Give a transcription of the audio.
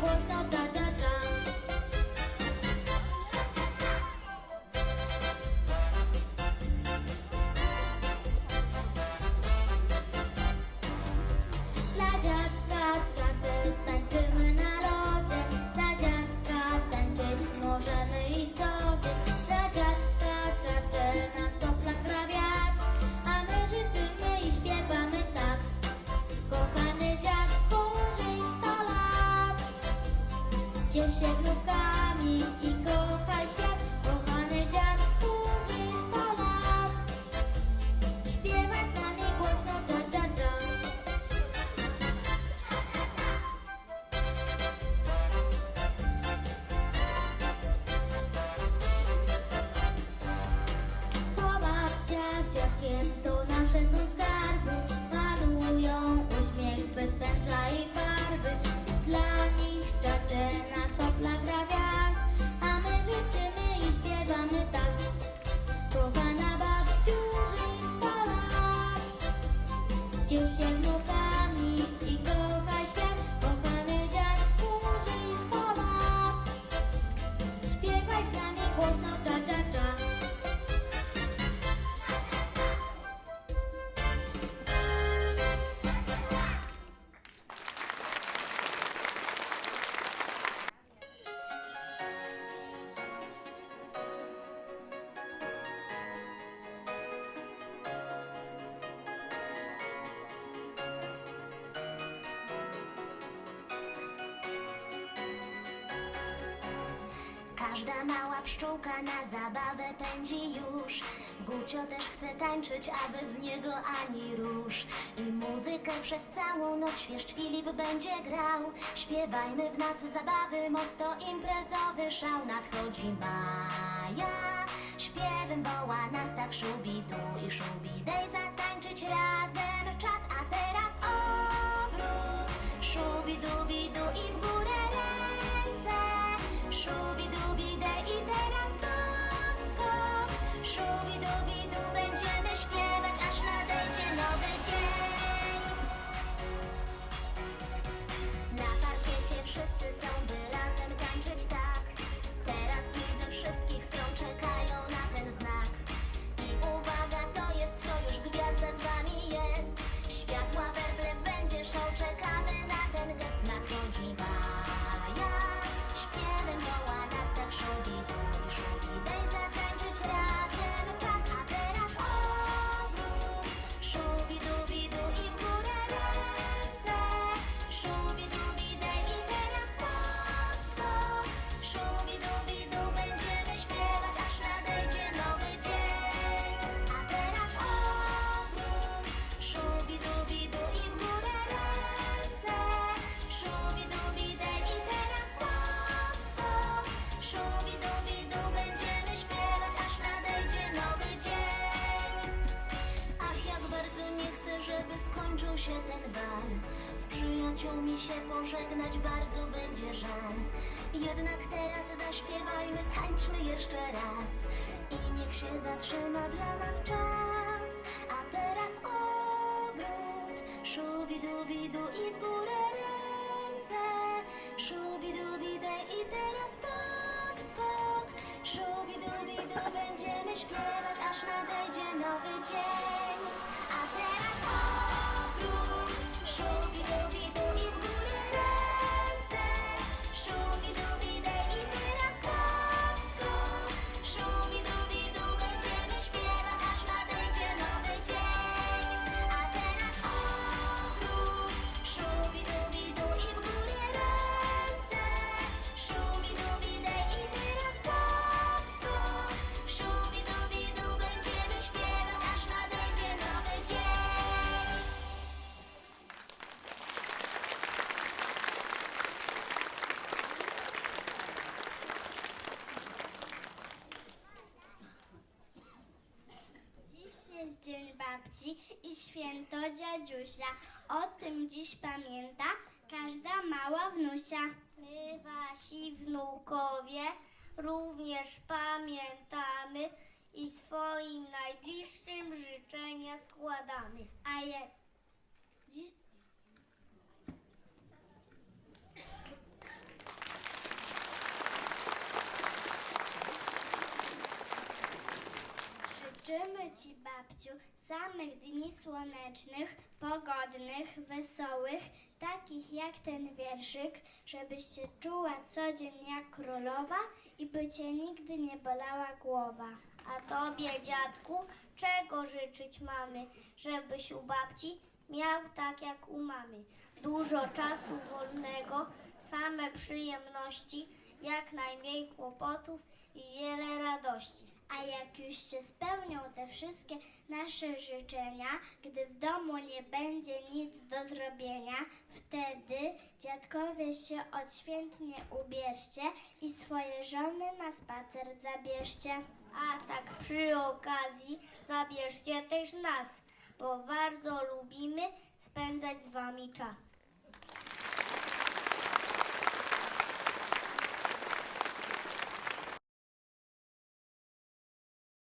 z nami 就写个。Każda mała pszczółka na zabawę pędzi już. Gucio też chce tańczyć, a bez niego ani rusz. I muzykę przez całą noc świeżcz Filip będzie grał. Śpiewajmy w nas zabawy, moc to imprezowy szał. Nadchodzi maja, śpiewem woła nas tak szubidu i szubidej Zatańczyć razem czas, a teraz obrót. Szubidubidu i w górę skończył się ten bal Z przyjaciółmi się pożegnać bardzo będzie żal. Jednak teraz zaśpiewajmy, tańczmy jeszcze raz. I niech się zatrzyma dla nas czas. A teraz obrót. Szubidubidu i w górę ręce. Szubidubide i teraz skok, skok. Szubidubidu będziemy śpiewać, aż nadejdzie nowy dzień jest Dzień Babci i Święto Dziadziusia. O tym dziś pamięta każda mała wnusia. My wasi wnukowie również pamiętamy i swoim najbliższym życzenia składamy. A ja dziś... Ci, babciu, samych dni słonecznych, pogodnych, wesołych, takich jak ten wierszyk, żebyś się czuła co dzień jak królowa i by Cię nigdy nie bolała głowa. A tobie, dziadku, czego życzyć mamy? Żebyś u babci miał tak jak u mamy. Dużo czasu wolnego, same przyjemności, jak najmniej kłopotów i wiele radości. A jak już się spełnią te wszystkie nasze życzenia, gdy w domu nie będzie nic do zrobienia, wtedy dziadkowie się odświętnie ubierzcie i swoje żony na spacer zabierzcie. A tak przy okazji zabierzcie też nas, bo bardzo lubimy spędzać z wami czas.